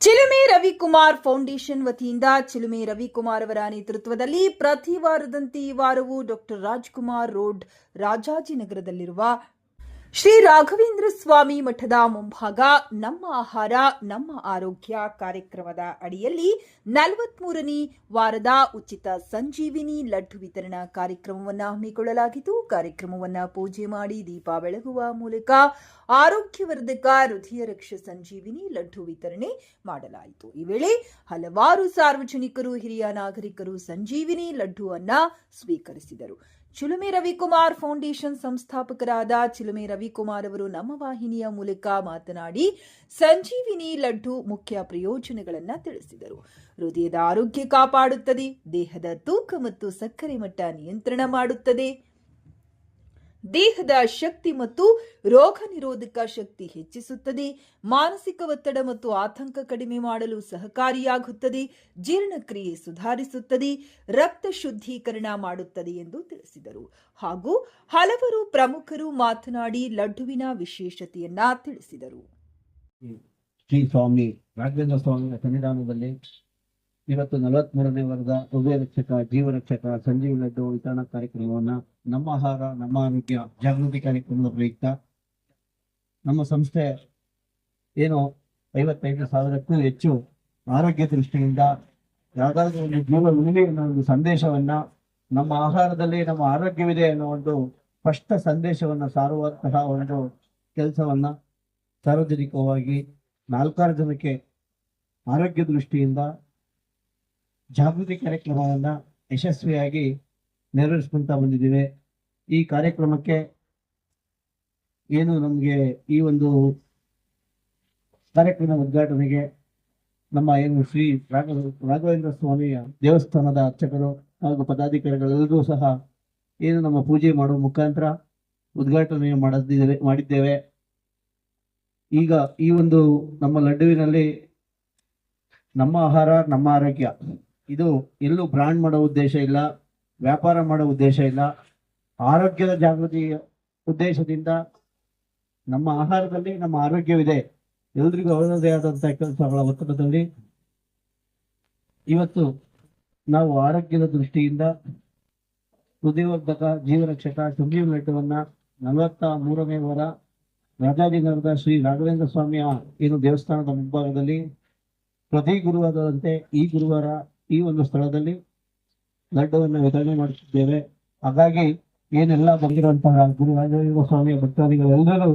ಚಿಲುಮೆ Ravikumar foundation ವತಿಯಿಂದ ಚಿಲುಮೆ ರವಿಕುಮಾರ್ ಅವರ ನೇತೃತ್ವದಲ್ಲಿ ಪ್ರತಿ ವಾರದಂತೆ ಈ ವಾರವೂ ಡಾಕ್ಟರ್ ರಾಜ್ಕುಮಾರ್ ರೋಡ್ ರಾಜಾಜಿನಗರದಲ್ಲಿರುವ ಶ್ರೀ ರಾಘವೇಂದ್ರ ಸ್ವಾಮಿ ಮಠದ ಮುಂಭಾಗ ನಮ್ಮ ಆಹಾರ, ನಮ್ಮ ಆರೋಗ್ಯ ಕಾರ್ಯಕ್ರಮದ ಅಡಿಯಲ್ಲಿ ನಲವತ್ಮೂರನೇ ವಾರದ ಉಚಿತ ಸಂಜೀವಿನಿ ಲಡ್ಡು ವಿತರಣಾ ಕಾರ್ಯಕ್ರಮವನ್ನು ಹಮ್ಮಿಕೊಳ್ಳಲಾಗಿದ್ದು, ಕಾರ್ಯಕ್ರಮವನ್ನು ಪೂಜೆ ಮಾಡಿ ದೀಪ ಬೆಳಗುವ ಮೂಲಕ ಆರೋಗ್ಯವರ್ಧಕ ಹೃದಯ ರಕ್ಷ ಸಂಜೀವಿನಿ ಲಡ್ಡು ವಿತರಣೆ ಮಾಡಲಾಯಿತು. ಈ ವೇಳೆ ಹಲವಾರು ಸಾರ್ವಜನಿಕರು, ಹಿರಿಯ ನಾಗರಿಕರು ಸಂಜೀವಿನಿ ಲಡ್ಡುವನ್ನು ಸ್ವೀಕರಿಸಿದರು. ಚಿಲುಮೆ ರವಿಕುಮಾರ್ ಫೌಂಡೇಶನ್ ಸಂಸ್ಥಾಪಕರಾದ ಚಿಲುಮೆ ರವಿಕುಮಾರ್ ಅವರು ನಮ್ಮ ವಾಹಿನಿಯ ಮೂಲಕ ಮಾತನಾಡಿ, ಸಂಜೀವಿನಿ ಲಡ್ಡು ಮುಖ್ಯ ಪ್ರಯೋಜನಗಳನ್ನು ತಿಳಿಸಿದರು. ಹೃದಯದ ಆರೋಗ್ಯ ಕಾಪಾಡುತ್ತದೆ, ದೇಹದ ತೂಕ ಮತ್ತು ಸಕ್ಕರೆ ಮಟ್ಟ ನಿಯಂತ್ರಣ ಮಾಡುತ್ತದೆ. ದೇಹದ ಶಕ್ತಿ ಮತ್ತು ರೋಗ ನಿರೋಧಕ ಶಕ್ತಿ ಹೆಚ್ಚಿಸುತ್ತದೆ. ಮಾನಸಿಕ ಒತ್ತಡ ಮತ್ತು ಆತಂಕ ಕಡಿಮೆ ಮಾಡಲು ಸಹಕಾರಿಯಾಗುತ್ತದೆ. ಜೀರ್ಣಕ್ರಿಯೆ ಸುಧಾರಿಸುತ್ತದೆ. ರಕ್ತ ಶುದ್ಧೀಕರಣ ಮಾಡುತ್ತದೆ ಎಂದು ತಿಳಿಸಿದರು. ಹಾಗೂ ಹಲವರು ಪ್ರಮುಖರು ಮಾತನಾಡಿ ಲಡ್ಡುವಿನ ವಿಶೇಷತೆಯನ್ನ ತಿಳಿಸಿದರು. ಶ್ರೀ ಸ್ವಾಮಿ ರಾಘವೇಂದ್ರ ಸ್ವಾಮಿ ಸನ್ನಿಧಾನದಲ್ಲಿ ಇವತ್ತು ನಲವತ್ಮೂರನೇ ವರ್ಗದ ಹೃದಯರಕ್ಷಕ ರಕ್ಷಕ, ಜೀವ ರಕ್ಷಕ, ಸಂಜೀವಿ ಲಡ್ಡು ವಿತರಣಾ ಕಾರ್ಯಕ್ರಮವನ್ನ ನಮ್ಮ ಆಹಾರ, ನಮ್ಮ ಆರೋಗ್ಯ, ಜಾಗೃತಿ ಕಾರ್ಯಕ್ರಮದ ಪ್ರಯುಕ್ತ ನಮ್ಮ ಸಂಸ್ಥೆ ಏನು ಐವತ್ತೈದು ಸಾವಿರಕ್ಕೂ ಹೆಚ್ಚು ಆರೋಗ್ಯ ದೃಷ್ಟಿಯಿಂದ ಯಾವ್ದಾದ್ರು ಒಂದು ಜೀವ ಅನ್ನೋ ಒಂದು ಸಂದೇಶವನ್ನ ನಮ್ಮ ಆಹಾರದಲ್ಲಿ ನಮ್ಮ ಆರೋಗ್ಯವಿದೆ ಅನ್ನೋ ಒಂದು ಸ್ಪಷ್ಟ ಸಂದೇಶವನ್ನ ಸಾರುವಂತಹ ಒಂದು ಕೆಲಸವನ್ನ ಸಾರ್ವಜನಿಕವಾಗಿ ನಾಲ್ಕಾರು ಜನಕ್ಕೆ ಆರೋಗ್ಯ ದೃಷ್ಟಿಯಿಂದ ಜಾಗೃತಿ ಕಾರ್ಯಕ್ರಮವನ್ನು ಯಶಸ್ವಿಯಾಗಿ ನೆರವೇರಿಸ್ಕೊಂತ ಬಂದಿದ್ದೇವೆ. ಈ ಕಾರ್ಯಕ್ರಮಕ್ಕೆ ಏನು ನಮಗೆ ಈ ಒಂದು ಕಾರ್ಯಕ್ರಮ ಉದ್ಘಾಟನೆಗೆ ನಮ್ಮ ಏನು ಶ್ರೀ ರಾಘ, ರಾಘವೇಂದ್ರ ಸ್ವಾಮಿಯ ದೇವಸ್ಥಾನದ ಅರ್ಚಕರು ಹಾಗೂ ಪದಾಧಿಕಾರಿಗಳೆಲ್ಲರೂ ಸಹ ಏನು ನಮ್ಮ ಪೂಜೆ ಮಾಡುವ ಮುಖಾಂತರ ಉದ್ಘಾಟನೆ ಮಾಡಿದ್ದೇವೆ ಮಾಡಿದ್ದೇವೆ. ಈಗ ಈ ಒಂದು ನಮ್ಮ ಲಡ್ಡುವಿನಲ್ಲಿ ನಮ್ಮ ಆಹಾರ, ನಮ್ಮ ಆರೋಗ್ಯ ಇದು ಎಲ್ಲೂ ಬ್ರಾಂಡ್ ಮಾಡೋ ಉದ್ದೇಶ ಇಲ್ಲ, ವ್ಯಾಪಾರ ಮಾಡೋ ಉದ್ದೇಶ ಇಲ್ಲ. ಆರೋಗ್ಯದ ಜಾಗೃತಿ ಉದ್ದೇಶದಿಂದ ನಮ್ಮ ಆಹಾರದಲ್ಲಿ ನಮ್ಮ ಆರೋಗ್ಯವಿದೆ. ಎಲ್ರಿಗೂ ಅವರದೇ ಆದಂತಹ ಕೆಲಸಗಳ ಒತ್ತಡದಲ್ಲಿ ಇವತ್ತು ನಾವು ಆರೋಗ್ಯದ ದೃಷ್ಟಿಯಿಂದ ಹೃದಯವರ್ಧಕ ಜೀವರಕ್ಷಕ ಸಂಜೀವ ಲಡ್ಡುವನ್ನ ನಲವತ್ತ ಮೂರನೇ ವಾರ ರಾಜಾಜಿನಗರದ ಶ್ರೀ ರಾಘವೇಂದ್ರ ಸ್ವಾಮಿಯ ಏನು ದೇವಸ್ಥಾನದ ಮುಂಭಾಗದಲ್ಲಿ ಪ್ರತಿ ಗುರುವಾರದಂತೆ ಈ ಗುರುವಾರ ಈ ಒಂದು ಸ್ಥಳದಲ್ಲಿ ಲಡ್ಡುವನ್ನು ವಿತರಣೆ ಮಾಡುತ್ತಿದ್ದೇವೆ ಹಾಗಾಗಿ ಏನೆಲ್ಲ ಬಂದಿರುವಂತಹ ಗುರು ರಾಜೇಂದ್ರ ಸ್ವಾಮಿಯ ಭಕ್ತಾದಿಗಳೆಲ್ಲರೂ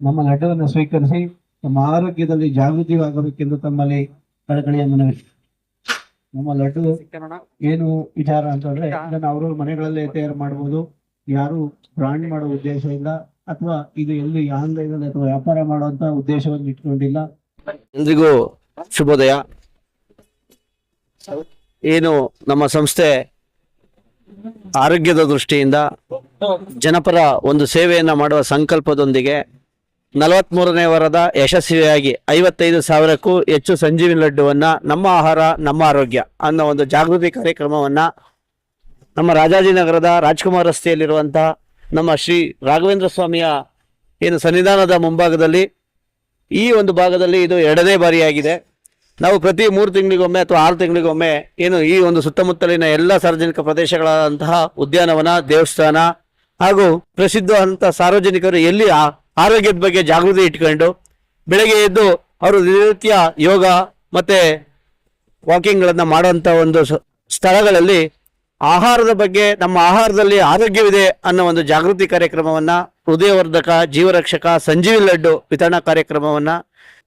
ನಮ್ಮ ಲಡ್ಡುವನ್ನು ಸ್ವೀಕರಿಸಿ ನಮ್ಮ ಆರೋಗ್ಯದಲ್ಲಿ ಜಾಗೃತಿಯಾಗಬೇಕೆಂದು ತಮ್ಮಲ್ಲಿ ಕಳಕಳಿಯ ಮನವಿ. ನಮ್ಮ ಲಡ್ಡು ಏನು ವಿಚಾರ ಅಂತಂದ್ರೆ ಇದನ್ನ ಅವರು ಮನೆಗಳಲ್ಲೇ ತಯಾರು ಮಾಡಬಹುದು. ಯಾರು ಬ್ರಾಂಡ್ ಮಾಡೋ ಉದ್ದೇಶ ಇಲ್ಲ ಅಥವಾ ಇದು ಎಲ್ಲಿ ಆನ್ಲೈನ್ ಅಥವಾ ವ್ಯಾಪಾರ ಮಾಡುವಂತ ಉದ್ದೇಶವನ್ನು ಇಟ್ಕೊಂಡಿಲ್ಲ. ಎಲ್ರಿಗೂ ಶುಭೋದಯ. ಏನು ನಮ್ಮ ಸಂಸ್ಥೆ ಆರೋಗ್ಯದ ದೃಷ್ಟಿಯಿಂದ ಜನಪರ ಒಂದು ಸೇವೆಯನ್ನು ಮಾಡುವ ಸಂಕಲ್ಪದೊಂದಿಗೆ ನಲವತ್ಮೂರನೇ ವಾರದ ಯಶಸ್ವಿಯಾಗಿ ಐವತ್ತೈದು ಸಾವಿರಕ್ಕೂ ಹೆಚ್ಚು ಸಂಜೀವಿನ ಲಡ್ಡುವನ್ನು ನಮ್ಮ ಆಹಾರ, ನಮ್ಮ ಆರೋಗ್ಯ ಅನ್ನೋ ಒಂದು ಜಾಗೃತಿ ಕಾರ್ಯಕ್ರಮವನ್ನು ನಮ್ಮ ರಾಜಾಜಿನಗರದ ರಾಜ್ಕುಮಾರ್ ರಸ್ತೆಯಲ್ಲಿರುವಂಥ ನಮ್ಮ ಶ್ರೀ ರಾಘವೇಂದ್ರ ಸ್ವಾಮಿಯ ಏನು ಸನ್ನಿಧಾನದ ಮುಂಭಾಗದಲ್ಲಿ ಈ ಒಂದು ಭಾಗದಲ್ಲಿ ಇದು ಎರಡನೇ ಬಾರಿಯಾಗಿದೆ. ನಾವು ಪ್ರತಿ ಮೂರು ತಿಂಗಳಿಗೊಮ್ಮೆ ಅಥವಾ ಆರು ತಿಂಗಳಿಗೊಮ್ಮೆ ಏನು ಈ ಒಂದು ಸುತ್ತಮುತ್ತಲಿನ ಎಲ್ಲ ಸಾರ್ವಜನಿಕ ಪ್ರದೇಶಗಳಾದಂತಹ ಉದ್ಯಾನವನ, ದೇವಸ್ಥಾನ ಹಾಗೂ ಪ್ರಸಿದ್ಧವಾದಂತಹ ಸಾರ್ವಜನಿಕರು ಎಲ್ಲಿ ಆರೋಗ್ಯದ ಬಗ್ಗೆ ಜಾಗೃತಿ ಇಟ್ಕೊಂಡು ಬೆಳಗ್ಗೆ ಎದ್ದು ಅವರು ದಿನನಿತ್ಯ ಯೋಗ ಮತ್ತೆ ವಾಕಿಂಗ್ಗಳನ್ನು ಮಾಡುವಂಥ ಒಂದು ಸ್ಥಳಗಳಲ್ಲಿ ಆಹಾರದ ಬಗ್ಗೆ ನಮ್ಮ ಆಹಾರದಲ್ಲಿ ಆರೋಗ್ಯವಿದೆ ಅನ್ನೋ ಒಂದು ಜಾಗೃತಿ ಕಾರ್ಯಕ್ರಮವನ್ನ ಹೃದಯವರ್ಧಕ, ಜೀವರಕ್ಷಕ, ಸಂಜೀವಿ ಲಡ್ಡು ವಿತರಣಾ ಕಾರ್ಯಕ್ರಮವನ್ನ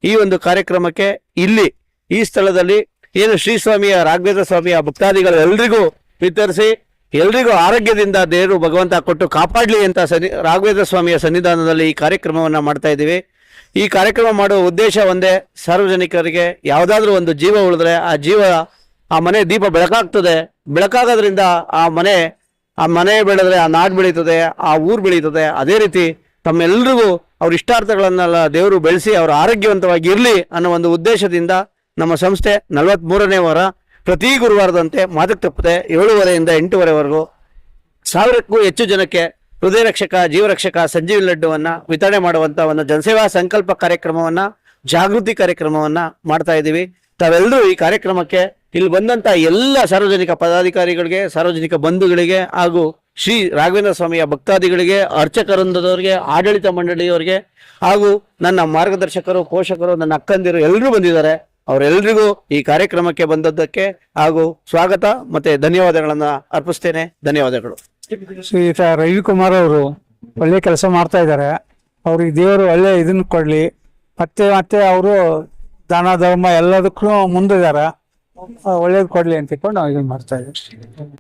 ಈ ಒಂದು ಕಾರ್ಯಕ್ರಮಕ್ಕೆ ಇಲ್ಲಿ ಈ ಸ್ಥಳದಲ್ಲಿ ಏನು ಶ್ರೀ ಸ್ವಾಮಿಯ, ರಾಘವೇಂದ್ರ ಸ್ವಾಮಿಯ ಭಕ್ತಾದಿಗಳು ಎಲ್ರಿಗೂ ವಿತರಿಸಿ ಎಲ್ರಿಗೂ ಆರೋಗ್ಯದಿಂದ ದೇವರು ಭಗವಂತ ಕೊಟ್ಟು ಕಾಪಾಡಲಿ ಅಂತ ಸನ್ನಿ, ರಾಘವೇಂದ್ರ ಸ್ವಾಮಿಯ ಸನ್ನಿಧಾನದಲ್ಲಿ ಈ ಕಾರ್ಯಕ್ರಮವನ್ನು ಮಾಡ್ತಾ ಇದ್ದೀವಿ. ಈ ಕಾರ್ಯಕ್ರಮ ಮಾಡುವ ಉದ್ದೇಶ ಒಂದೇ, ಸಾರ್ವಜನಿಕರಿಗೆ ಯಾವುದಾದ್ರೂ ಒಂದು ಜೀವ ಉಳಿದ್ರೆ ಆ ಜೀವ, ಆ ಮನೆ ದೀಪ ಬೆಳಕಾಗ್ತದೆ. ಬೆಳಕಾಗೋದ್ರಿಂದ ಆ ಮನೆ ಆ ಮನೆ ಬೆಳೆದ್ರೆ ಆ ನಾಡು ಬೆಳೀತದೆ, ಆ ಊರು ಬೆಳೀತದೆ. ಅದೇ ರೀತಿ ತಮ್ಮೆಲ್ರಿಗೂ ಅವ್ರ ಇಷ್ಟಾರ್ಥಗಳನ್ನೆಲ್ಲ ದೇವರು ಬೆಳೆಸಿ ಅವರು ಆರೋಗ್ಯವಂತವಾಗಿ ಇರಲಿ ಅನ್ನೋ ಒಂದು ಉದ್ದೇಶದಿಂದ ನಮ್ಮ ಸಂಸ್ಥೆ ನಲವತ್ಮೂರನೇ ವಾರ ಪ್ರತಿ ಗುರುವಾರದಂತೆ ಮಾದಕ ತಪ್ಪದೆ ಏಳುವರೆಯಿಂದ ಎಂಟೂವರೆವರೆಗೂ ಸಾವಿರಕ್ಕೂ ಹೆಚ್ಚು ಜನಕ್ಕೆ ಹೃದಯ ರಕ್ಷಕ ಜೀವರಕ್ಷಕ ಸಂಜೀವಿ ಲಡ್ಡುವನ್ನು ವಿತರಣೆ ಮಾಡುವಂಥ ಒಂದು ಜನಸೇವಾ ಸಂಕಲ್ಪ ಕಾರ್ಯಕ್ರಮವನ್ನು, ಜಾಗೃತಿ ಕಾರ್ಯಕ್ರಮವನ್ನು ಮಾಡ್ತಾ ಇದ್ದೀವಿ. ತಾವೆಲ್ಲರೂ ಈ ಕಾರ್ಯಕ್ರಮಕ್ಕೆ ಇಲ್ಲಿ ಬಂದಂಥ ಎಲ್ಲ ಸಾರ್ವಜನಿಕ ಪದಾಧಿಕಾರಿಗಳಿಗೆ, ಸಾರ್ವಜನಿಕ ಬಂಧುಗಳಿಗೆ ಹಾಗೂ ಶ್ರೀ ರಾಘವೇಂದ್ರ ಸ್ವಾಮಿಯ ಭಕ್ತಾದಿಗಳಿಗೆ, ಅರ್ಚಕವೃಂದದವರಿಗೆ, ಆಡಳಿತ ಮಂಡಳಿಯವರಿಗೆ ಹಾಗೂ ನನ್ನ ಮಾರ್ಗದರ್ಶಕರು, ಪೋಷಕರು, ನನ್ನ ಅಕ್ಕಂದಿರು ಎಲ್ಲರೂ ಬಂದಿದ್ದಾರೆ. ಅವರೆಲ್ಲರಿಗೂ ಈ ಕಾರ್ಯಕ್ರಮಕ್ಕೆ ಬಂದದ್ದಕ್ಕೆ ಹಾಗೂ ಸ್ವಾಗತ ಮತ್ತೆ ಧನ್ಯವಾದಗಳನ್ನ ಅರ್ಪಿಸ್ತೇನೆ. ಧನ್ಯವಾದಗಳು. ಶ್ರೀಯುತ ರವಿಕುಮಾರ್ ಅವರು ಒಳ್ಳೆ ಕೆಲಸ ಮಾಡ್ತಾ ಇದ್ದಾರೆ. ಅವ್ರಿಗೆ ದೇವರು ಒಳ್ಳೆ ಇದನ್ನ ಕೊಡ್ಲಿ. ಮತ್ತೆ ಮತ್ತೆ ಅವರು ದಾನ, ಧರ್ಮ ಎಲ್ಲದಕ್ಕೂ ಮುಂದಿದ್ದಾರೆ. ಒಳ್ಳೇದು ಕೊಡ್ಲಿ ಅಂತ ಇಟ್ಕೊಂಡು ನಾವು ಇದನ್ನ ಮಾಡ್ತಾ ಇದ್ದೀವಿ.